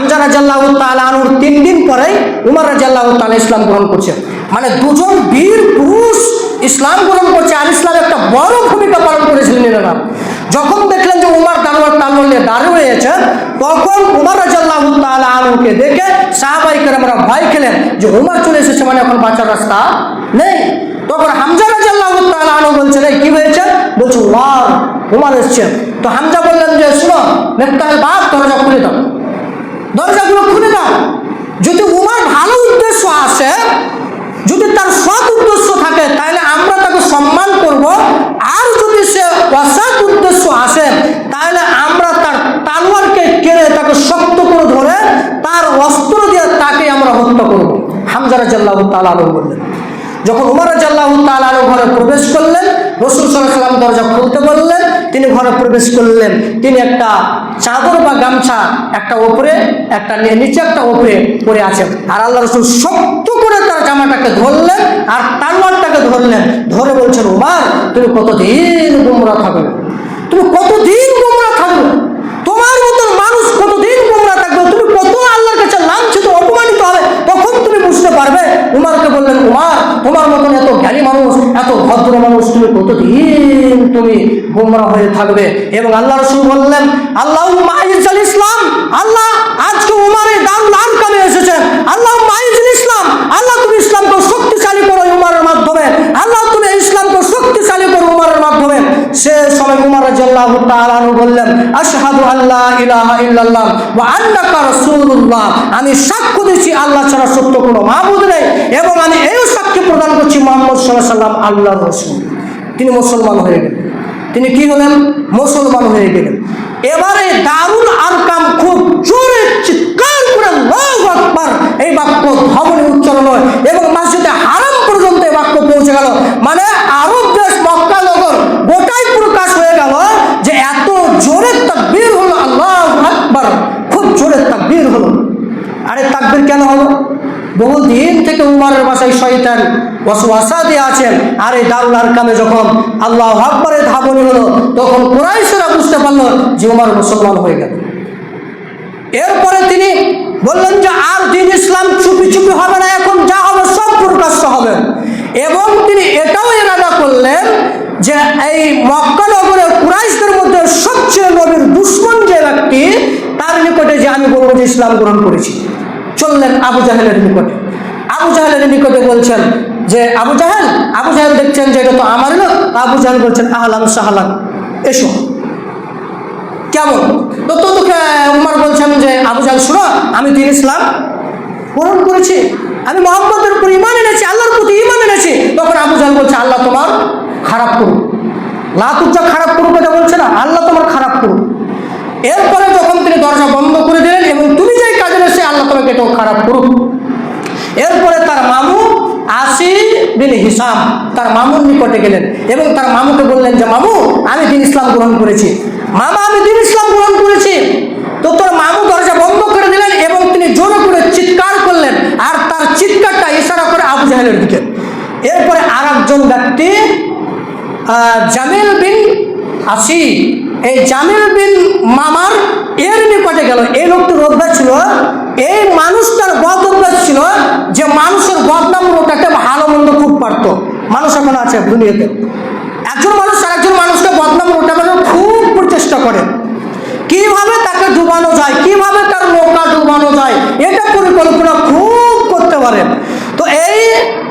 হামজা রাজাল্লাহ তালুর তিন দিন পরে উমর রাজাল্লাহ তাল ইসলাম গ্রহণ করছে মানে দুজন বীর পুরুষ ইসলাম গ্রহণ করছে আর ইসলাম একটা বড় ভূমিকা পালন করেছিলেন এনারা। যখন দেখলেন যে উমার দারোয়ার তাল্লু নিয়ে দাঁড়িয়ে রয়েছে, তখন উমর রাজাল্লাহ তাল আনুকে দেখে সাহাবাইকার আমরা ভয় খেলেন যে উমার চলে এসেছে মানে এখন বাঁচার রাস্তা নেই। তখন হামজা রাজাল্লাহ তাল এই কি হয়েছে? বলছে, উমার উমার এসছে। তো হামজা বললেন যে, শুনো নেতাল বাপ, দরজা খুলে দাও। দরজাগুলো খুলে দাও। যদি উমার ভালো উদ্দেশ্য আসে, যদি তার সৎ উদ্দেশ্য থাকে, তাহলে আমরা তাকে সম্মান করব। আর যদি সে অসৎ উদ্দেশ্য আসে, তাহলে আমরা তার তালোয়ারকে কেড়ে তাকে শক্ত করে ধরে তার অস্ত্র দিয়ে তাকে আমরা হত্যা করব। হামজারা জাল্লাহ তালা বললেন। যখন উমর জাল্লাহ তালার ঘরে প্রবেশ করলেন, রসুল সাল্লাম দরজা খুলতে বললেন, তিনি ঘরে প্রবেশ করলেন। তিনি একটা চাদর বা গামছা একটা ওপরে, একটা নিচে একটা ওপরে পরে আছেন। আর আল্লাহ রসুল শক্ত করে তার জামাটাকে ধরলেন আর তালোয়ারটাকে ধরলেন। ধরে বলছেন, উমার, তুমি কতদিন গুমরা থাকবে? তুমি কতদিন গুমরা থাকবে? তোমার মতন মানুষ কতদিন গুমরা থাকবে? তুমি কত আল্লাহর কাছে লাঞ্ছিত, অপমানিত হবে? তখন তুমি বুঝতে পারবে। উমারকে বললেন তোমার মতন এত জ্ঞানী মানুষ, এত ভদ্র মানুষ তুমি কতদিন তুমি গোমরা হয়ে থাকবে? এবং আল্লাহ রসুল বললেন আল্লাহ ইসলাম, আল্লাহ আজকে উমারে দাম আরকামে তাআলা বললেন, আশহাদু ইলাহা ইল্লাল্লাহ ওয়া আন্নাকা রাসূলুল্লাহ। আমি সাক্ষ্য দিচ্ছি আল্লাহ ছাড়া সত্য কোনো নেই এবং আমি সাক্ষ্য প্রদান করছি সাল্লাল্লাহু আল্লাহর রাসূল। তিনি মুসলমান হয়ে গেলেন। তিনি কি হলেন? মুসলমান হয়ে গেলেন। এবারে দারুল আরকাম খুব জোরে চিৎকার করে আল্লাহু এই বাক্য ধবনে উচ্চারণ হয় এবং মসজিদে হারাম থেকে উমারের বাসায় শয়তান ওয়াসওয়াসা দিয়ে আছেন। আর এই দারুল আরকামে যখন আল্লাহ আকবরের ধাবনি হলো, তখন কোরাইশেরা বুঝতে পারল যে উমার মুসলমান হয়ে গেল। এরপরে তিনি বললেন যে, আর দিন ইসলাম চুপি চুপি হবে না, এখন যা হবে সব প্রকাশ্য হবে। এবং তিনি এটাও এরাদা করলেন যে, এই মক্কা নগরে কুরাইশদের মধ্যে সবচেয়ে নবীর দুশ্মন যে ব্যক্তি, তার নিকটে যে আমি বলব যে ইসলাম গ্রহণ করেছি। চললেন আবু জাহেলের নিকটে। আবু জাহেলের নিকটে বলছেন যে, আবু জাহেল আবু জাহেল দেখছেন যে এটা তো আমার লোক আবু জাহেল বলছেন, আহলান সাহালান, এসো। কেমন? তো তোকে উমার বলছেন যে, আবু জাল শুনো, আমি দিন ইসলাম গ্রহণ করেছি। আমি মোহাম্মদের উপর ইমান এনেছি, আল্লাহর প্রতি ইমান এনেছি। তখন আবু জাল বলছে, আল্লাহ তোমার খারাপ করুক। লাতুজ্জা খারাপ করুক এটা বলছে না, আল্লাহ তোমার খারাপ করুক। এরপরে যখন তিনি দরজা বন্ধ করে দিলেন এবং তুমি যে কাজে এসে আল্লাহ তোমাকে এটাও খারাপ করুক এরপরে তার মামু আসি বিন হিসাম তার মামুর নিকটে গেলেন এবং তার মামুকে বললেন যে, মামু, আমি দিন ইসলাম গ্রহণ করেছি। মামা, আমি দিন ইসলাম গ্রহণ করেছি। তো তোর মামু দরজা বন্ধ করে দিলেন এবং তিনি জোরে করে চিৎকার করলেন আর তার চিৎকারটা ইশারা করে আবু জাহেলের দিকে। এরপরে আর একজন ব্যক্তি জামিল বিন আসি। এই জামিল বিন মামার এর নিকটে গেল। এই লোকটির অভ্যাস ছিল, এই মানুষটার বদ ছিল যে মানুষের বদনাম ওটাকে পারত মানুষ এখন আছে দুনিয়াতে। একজন মানুষ আর একজন মানুষকে বদনাম ওঠানোর খুব প্রচেষ্টা করে। কীভাবে তাকে ডুবানো যায়, কীভাবে তার নৌকা ডুবানো যায়, এটা পরিকল্পনা খুব করতে পারেন তো এই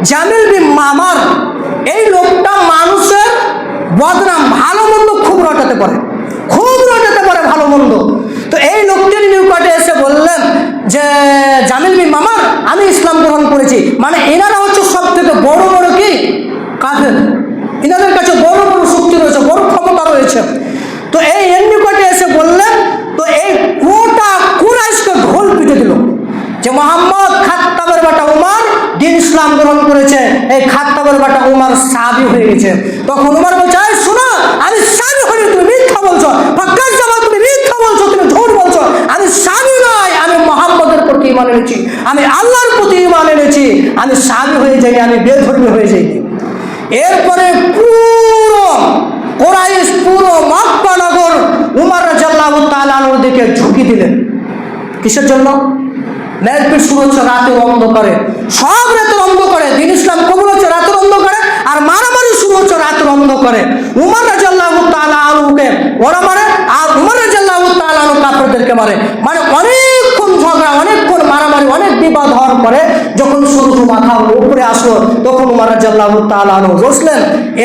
জামিল বিন মামার, এই লোকটা মানুষের বদনাম, ভালো মন্দ খুব রটাতে পারে। খুব রটাতে পারে ভালো মন্দ। তো এই লোকটির নিকটে এসে বললেন যে, জামিল বিন মামার, আমি ইসলাম গ্রহণ করেছি। মানে এনারা হচ্ছে সব থেকে বড় বড় কি কাফের এনাদের কাছে বড় বড় শক্তি রয়েছে, বড় ক্ষমতা রয়েছে। তো এই এর নিকটে এসে বললেন তো এই গোটা কুরাইশকে ঢোল পিটে দিল। যে মোহাম্মদ খাত্তাবের বাটা উমার দিন ইসলাম গ্রহণ করেছে, এই খাত্তাবের বাটা উমার সাবি হয়ে গেছে। তখন উমার বলছে "এই শোনো আমি সাবি হইনি তুমি মিথ্যা বলছো। ফাক্কার জামা তুমি মিথ্যা বলছো, তুমি ঝুট বলছো। আমি সাবি নয়, আমি মোহাম্মদের প্রতি ইমান এনেছি। আমি আল্লাহর প্রতি ইমান এনেছি। আমি সাবি হয়ে যাইনি, আমি বেধর্মী হয়ে যাইনি। এরপরে পুরো কোরাইশ, পুরো মক্কা নগর উমার রাজাল্লাহ তালানোর দিকে ঝুঁকি দিলেন। কিসের জন্য? মেহফিল শুরু হচ্ছে রাতের অন্ধকারে। সব রাতের অন্ধকারে। দিন ইসলাম কবুল হচ্ছে রাতের অন্ধকারে আর মারামারি শুরু হচ্ছে রাতের অন্ধকারে। উমর রাজাল্লাহ তালা আলুকে ওরা মারে আর উমর রাজাল্লাহ তালা আলু কাপড়দেরকে মারে। মানে অনেকক্ষণ বিবাদ হওয়ার পরে যখন সূর্য মাথা উপরে আসলো, তখন উমর রাজাল্লাহ তালা বসলেন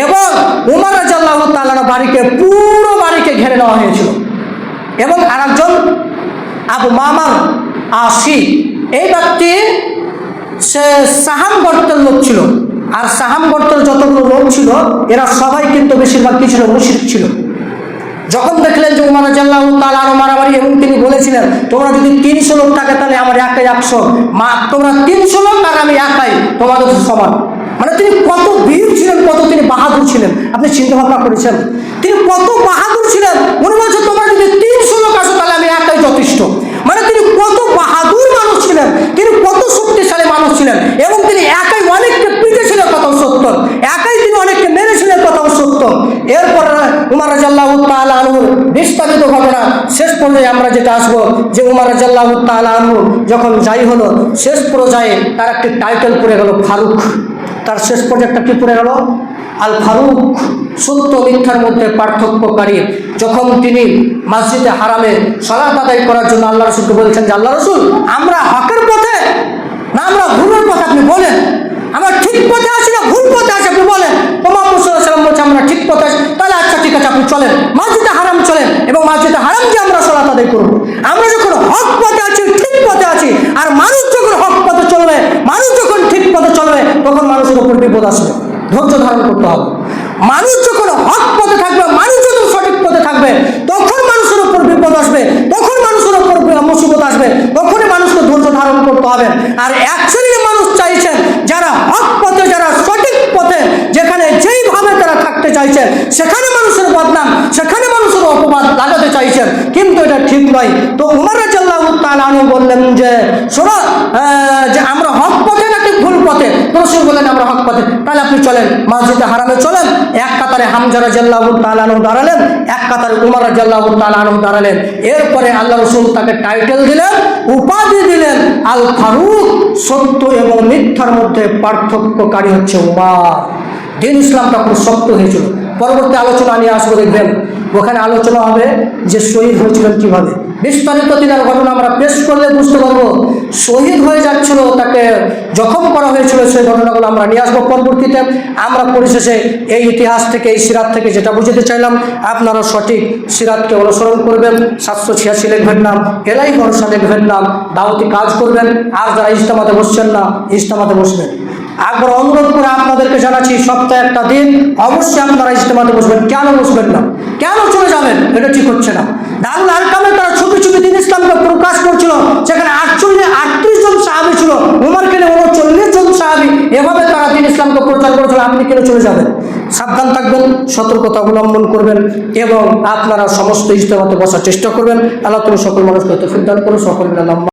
এবং উমর রাজাল্লাহ তালা বাড়িকে, পুরো বাড়িকে ঘেরে নেওয়া হয়েছিল। এবং আরেকজন আবু মামার আসি, এই ব্যক্তি সে সাহাম গর্তের লোক ছিল। আর সাহাম গর্তের যতগুলো লোক ছিল, এরা সবাই কিন্তু বেশিরভাগ কি ছিল? ছিল। যখন দেখলেন যে উমার জাল্লাহ তালানো মারামারি, এবং তিনি বলেছিলেন, তোমরা যদি তিনশো লোক থাকে, তাহলে আমার একাই একশো মা, তোমরা তিনশো লোক আর আমি একাই তোমাদের সমান। মানে তিনি কত বীর ছিলেন, কত তিনি বাহাদুর ছিলেন। আপনি চিন্তা ভাবনা করেছেন। তিনি কত বাহাদুর ছিলেন। মনে বলছে তোমরা যদি তিনশো লোক আসো, তাহলে আমি একাই যথেষ্ট। মানে তিনি কত বাহাদুর মানুষ ছিলেন, তিনি কত শক্তিশালী মানুষ ছিলেন, এবং তিনি একাই অনেককে পিটেছিলেন কথাও সত্য। একাই তিনি অনেককে মেরেছিলেন কথাও সত্য। এরপর উমার রাজাল্লাহ তাআলা আনহুর বিস্তারিত ঘটনা শেষ পর্যায়ে আমরা যেটা আসব, যে উমার রাজাল্লাহ আনহু যখন যাই হলো, শেষ পর্যায়ে তার একটি টাইটেল পড়ে গেল ফারুক। তার শেষ পর্যায়টা কি পড়ে গেল? আল ফারুক সত্য মিথ্যার মধ্যে পার্থক্যকারী। যখন তিনি মসজিদে হারামে সলাত আদায় করার জন্য আল্লাহ রসুলকে বলছেন যে, আল্লাহ রসুল, আমরা হকের পথে? না, আমরা ভুলের পথে, আপনি বলেন। আমরা ঠিক পথে আছি না ভুল পথে আছি, আপনি বলেন। তোমার মুসাল্লাম বলছে, আমরা ঠিক পথে আছি। তাহলে আচ্ছা ঠিক আছে, আপনি চলেন। আদায় করব আমরা যখন হক পথে আছি, ঠিক পথে আছি, আর মানুষ যখন হক পথে চলবে, মানুষ যখন ঠিক পথে চলবে, তখন মানুষের উপর বিপদ আসবে। ধৈর্য ধারণ করতে হবে। মানুষ যখন হক পথে থাকবে, মানুষ যখন সঠিক পথে থাকবে, তখন মানুষের উপর বিপদ আসবে, তখন মানুষের উপর মুসিবত আসবে, তখনই মানুষকে ধৈর্য ধারণ করতে হবে। আর এক শ্রেণির মানুষ চাইছেন যারা হক পথে, যারা সঠিক পথে, যেখানে যেইভাবে তারা থাকতে চাইছে, সেখানে মানুষের বদনাম, সেখানে মানুষের অপবাদ লাগাতে চাইছেন কিন্তু এটা ঠিক নয়। তো উমর তালু বললেন যে, শোনো যে আমরা হক পথে নাকি ভুল পথে? রসুল বললেন, আমরা হক পথে। তাহলে আপনি চলেন, মসজিদে হারামে চলেন। এক কাতারে হামজা রাজাল্লাহ তালানু দাঁড়ালেন, এক কাতারে উমর রাজাল্লাহ তালানু দাঁড়ালেন। এরপরে আল্লাহ রসুল তাকে টাইটেল দিলেন, উপাধি দিলেন আল ফারুক সত্য এবং মিথ্যার মধ্যে পার্থক্যকারী হচ্ছে উমার। দিন ইসলামটা খুব শক্ত হয়েছিল। পরবর্তী আলোচনা নিয়ে আসব দেখবেন। ওখানে আলোচনা হবে যে শহীদ হয়েছিলেন কীভাবে। বিস্তারিত দিনের ঘটনা আমরা পেশ করলে বুঝতে পারব, শহীদ হয়ে যাচ্ছিল, তাকে জখম করা হয়েছিল, সেই ঘটনাগুলো আমরা নিয়ে আসব পরবর্তীতে। আমরা পরিশেষে এই ইতিহাস থেকে, এই সিরাত থেকে যেটা বুঝতে চাইলাম, আপনারা সঠিক সিরাতকে অনুসরণ করবেন। সাতশো ছিয়াশি লিখবেন নাম এলাই ভরসা লিখবেন নাম দাওয়াতি কাজ করবেন। আর যারা ইস্তামাতে বসছেন না ইস্তামাতে বসবেন। একবার অনুরোধ করে আপনাদেরকে জানাচ্ছি, সপ্তাহে একটা দিন। অবশ্যই আপনারা ইজতেমাতে বসবেন। কেন বসবেন না? কেন চলে যাবেন? এটা ঠিক হচ্ছে না। দারুল আলকামে তারা ছবি ছবি দিন ইসলামকে প্রকাশ করছিল। সেখানে আটচল্লিশ, আটত্রিশ জন সাহাবি ছিল। উমার কেনে উনচল্লিশ জন সাহাবি। এভাবে তারা দিন ইসলামকে প্রচার করেছিল। আপনি কেন চলে যাবেন? সাবধান থাকবেন, সতর্কতা অবলম্বন করবেন এবং আপনারা সমস্ত ইজতেমাতে বসার চেষ্টা করবেন। আল্লাহ তুমি সকল মানুষকে তফিক দান করুন। সকল মিলে